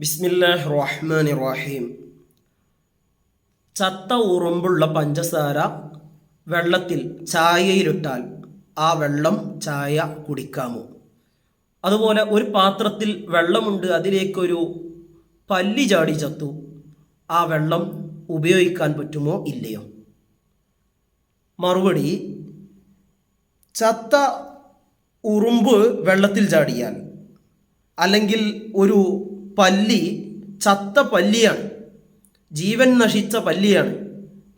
ബിസ്മില്ലാഹ് റഹ്മാൻ റഹീം ചത്ത ഉറുമ്പുള്ള പഞ്ചസാര വെള്ളത്തിൽ ചായയിലിട്ടാൽ ആ വെള്ളം ചായ കുടിക്കാമോ? അതുപോലെ ഒരു പാത്രത്തിൽ വെള്ളമുണ്ട് അതിലേക്കൊരു പല്ലി ചാടി ചത്തു ആ വെള്ളം ഉപയോഗിക്കാൻ പറ്റുമോ ഇല്ലയോ? മറുപടി ചത്ത ഉറുമ്പ് വെള്ളത്തിൽ ചാടിയാൽ അല്ലെങ്കിൽ ഒരു പല്ലി ചത്ത പല്ലിയാണ്. ജീവൻ നശിച്ച പല്ലിയാണ്.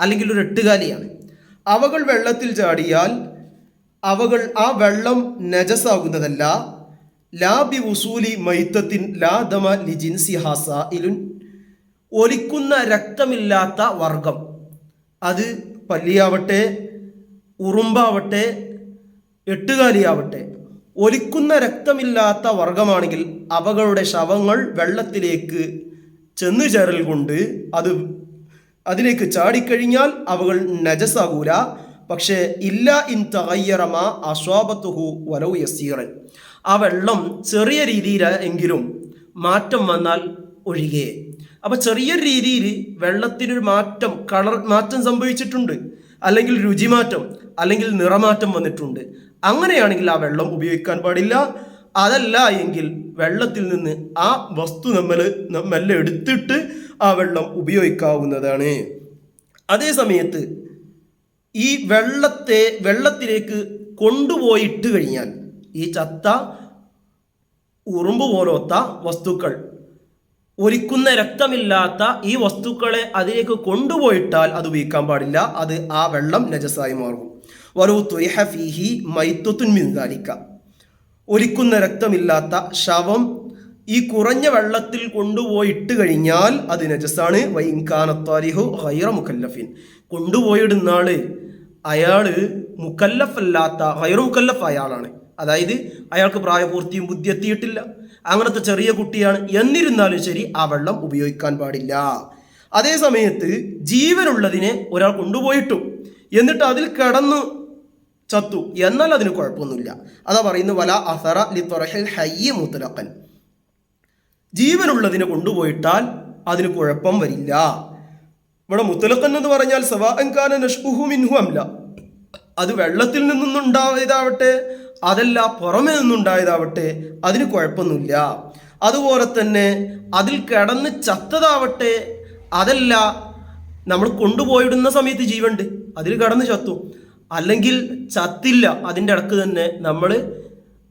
അല്ലെങ്കിൽ ഒരു എട്ടുകാലിയാണ്. അവകൾ വെള്ളത്തിൽ ചാടിയാൽ അവകൾ ആ വെള്ളം നജസാകുന്നതല്ല. ലാ ബി ഉസൂലി മൈത്തത്തിൻ ലാദമ ലിജിൻസി ഇലുൻ ഒലിക്കുന്ന രക്തമില്ലാത്ത വർഗം. അത് പല്ലിയാവട്ടെ ഉറുമ്പാവട്ടെ എട്ടുകാലിയാവട്ടെ. ഒലിക്കുന്ന രക്തമില്ലാത്ത വർഗമാണെങ്കിൽ അവകളുടെ ശവങ്ങൾ വെള്ളത്തിലേക്ക് ചെന്നു ചേരൽ കൊണ്ട് അത് അതിലേക്ക് ചാടിക്കഴിഞ്ഞാൽ അവകൾ നജസാകൂല. പക്ഷേ ഇല്ല ഇൻ തകയ്യറമ അസ്വാബത്തുഹു വലവ് യസീറൻ. ആ വെള്ളം ചെറിയ രീതിയിൽ എങ്കിലും മാറ്റം വന്നാൽ ഒഴികെ. അപ്പം ചെറിയ രീതിയിൽ വെള്ളത്തിനൊരു മാറ്റം കളർ മാറ്റം സംഭവിച്ചിട്ടുണ്ട്. അല്ലെങ്കിൽ രുചിമാറ്റം അല്ലെങ്കിൽ നിറമാറ്റം വന്നിട്ടുണ്ട്. അങ്ങനെയാണെങ്കിൽ ആ വെള്ളം ഉപയോഗിക്കാൻ പാടില്ല. അതല്ല എങ്കിൽ വെള്ളത്തിൽ നിന്ന് ആ വസ്തു നമ്മൾ മെല്ലെ എടുത്തിട്ട് ആ വെള്ളം ഉപയോഗിക്കാവുന്നതാണ്. അതേ സമയത്ത് ഈ വെള്ളത്തെ വെള്ളത്തിലേക്ക് കൊണ്ടുപോയിട്ട് കഴിഞ്ഞാൽ ഈ ചത്ത ഉറുമ്പ് പോലത്തെ വസ്തുക്കൾ ഒലിക്കുന്ന രക്തമില്ലാത്ത ഈ വസ്തുക്കളെ അതിലേക്ക് കൊണ്ടുപോയിട്ടാൽ അത് ഉപയോഗിക്കാൻ പാടില്ല. അത് ആ വെള്ളം നജസായി മാറും. വലു തുരിഹ ഫീഹി മൈത്തുൻ മിന്താലിക്ക ഒലിക്കുന്ന രക്തമില്ലാത്ത ശവം ഈ കുറഞ്ഞ വെള്ളത്തിൽ കൊണ്ടുപോയിട്ട് കഴിഞ്ഞാൽ അത് നജസാണ്. വൈൻകാനത്താലിഹു ഹൈറ മുക്കല്ലഫിൻ കൊണ്ടുപോയിടുന്ന ആൾ അയാൾ മുക്കല്ലഫല്ലാത്ത ഹൈറ മുക്കല്ലഫ് അയാളാണ്. അതായത് അയാൾക്ക് പ്രായപൂർത്തിയും ബുദ്ധി എത്തിയിട്ടില്ല. അങ്ങനത്തെ ചെറിയ കുട്ടിയാണ്. എന്നിരുന്നാലും ശരി ആ വെള്ളം ഉപയോഗിക്കാൻ പാടില്ല. അതേ സമയത്ത് ജീവനുള്ളതിനെ ഒരാൾ കൊണ്ടുപോയിട്ടു. എന്നിട്ട് അതിൽ കിടന്നു ചത്തു. എന്നാൽ അതിന് കുഴപ്പമൊന്നുമില്ല. അതാ പറയുന്നു വല അസറ തൊറഹൽ ഹയ്യ മുത്തലക്കൻ ജീവനുള്ളതിനെ കൊണ്ടുപോയിട്ടാൽ അതിന് കുഴപ്പം വരില്ല. ഇവിടെ മുത്തലക്കൻ എന്ന് പറഞ്ഞാൽ സവാഹങ്കാന നഷ്ബുഹു മിൻഹു അംല അത് വെള്ളത്തിൽ നിന്നുണ്ടായതാവട്ടെ അതല്ല പുറമേ നിന്നുണ്ടായതാവട്ടെ അതിന് കുഴപ്പമൊന്നുമില്ല. അതുപോലെ തന്നെ അതിൽ കിടന്ന് ചത്തതാവട്ടെ അതല്ല നമ്മൾ കൊണ്ടുപോയിടുന്ന സമയത്ത് ജീവണ്ട് അതിൽ കിടന്ന് ചത്തു. അല്ലെങ്കിൽ ചത്തില്ല അതിന്റെ ഇടയ്ക്ക് തന്നെ നമ്മൾ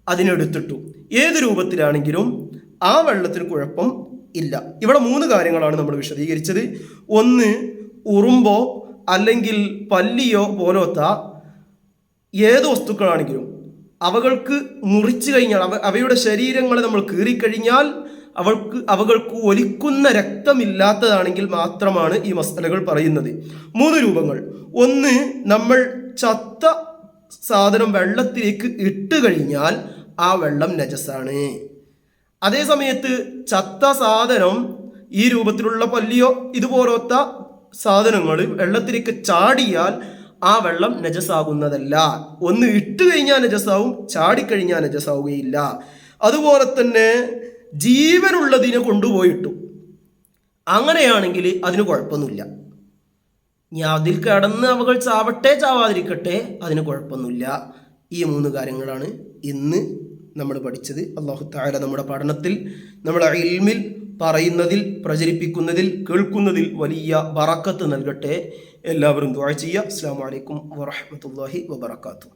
അതിനെടുത്തിട്ടു. ഏത് രൂപത്തിലാണെങ്കിലും ആ വെള്ളത്തിന് കുഴപ്പം ഇല്ല. ഇവിടെ മൂന്ന് കാര്യങ്ങളാണ് നമ്മൾ വിശദീകരിച്ചത്. ഒന്ന് ഉറുമ്പോ അല്ലെങ്കിൽ പല്ലിയോ പോലത്തെ ഏത് വസ്തുക്കളാണെങ്കിലും അവകൾക്ക് മുറിച്ചു കഴിഞ്ഞാൽ അവ അവയുടെ ശരീരങ്ങളെ നമ്മൾ കീറിക്കഴിഞ്ഞാൽ അവൾക്ക് അവകൾക്ക് ഒലിക്കുന്ന രക്തമില്ലാത്തതാണെങ്കിൽ മാത്രമാണ് ഈ മസലകൾ പറയുന്നത്. മൂന്ന് രൂപങ്ങൾ. ഒന്ന് നമ്മൾ ചത്ത സാധനം വെള്ളത്തിലേക്ക് ഇട്ട് കഴിഞ്ഞാൽ ആ വെള്ളം നജസാണ്. അതേ സമയത്ത് ചത്ത സാധനം ഈ രൂപത്തിലുള്ള പല്ലിയോ ഇതുപോലത്തെ സാധനങ്ങൾ വെള്ളത്തിലേക്ക് ചാടിയാൽ ആ വെള്ളം നജസാകുന്നതല്ല. ഒന്ന് ഇട്ട് കഴിഞ്ഞാൽ നജസാവും ചാടിക്കഴിഞ്ഞാൽ നജസാവുകയില്ല. അതുപോലെ തന്നെ ജീവനുള്ളതിനെ കൊണ്ടുപോയിട്ടു. അങ്ങനെയാണെങ്കിൽ അതിന് കുഴപ്പമൊന്നുമില്ല. ഞാൻ അതിൽ കിടന്ന് അവകൾ ചാവട്ടെ ചാവാതിരിക്കട്ടെ അതിന് കുഴപ്പമൊന്നുമില്ല. ഈ മൂന്ന് കാര്യങ്ങളാണ് ഇന്ന് നമ്മൾ പഠിച്ചത്. അള്ളാഹു താര നമ്മുടെ പഠനത്തിൽ നമ്മുടെ ഇൽമിൽ പറയുന്നതിൽ പ്രചരിപ്പിക്കുന്നതിൽ കേൾക്കുന്നതിൽ വലിയ ബറക്കത്ത് നൽകട്ടെ. എല്ലാവരും ദ്വാ ചെയ്യുക. അസ്സാം വലൈക്കും വറഹമത്തല്ലാഹി വബർക്കാത്തു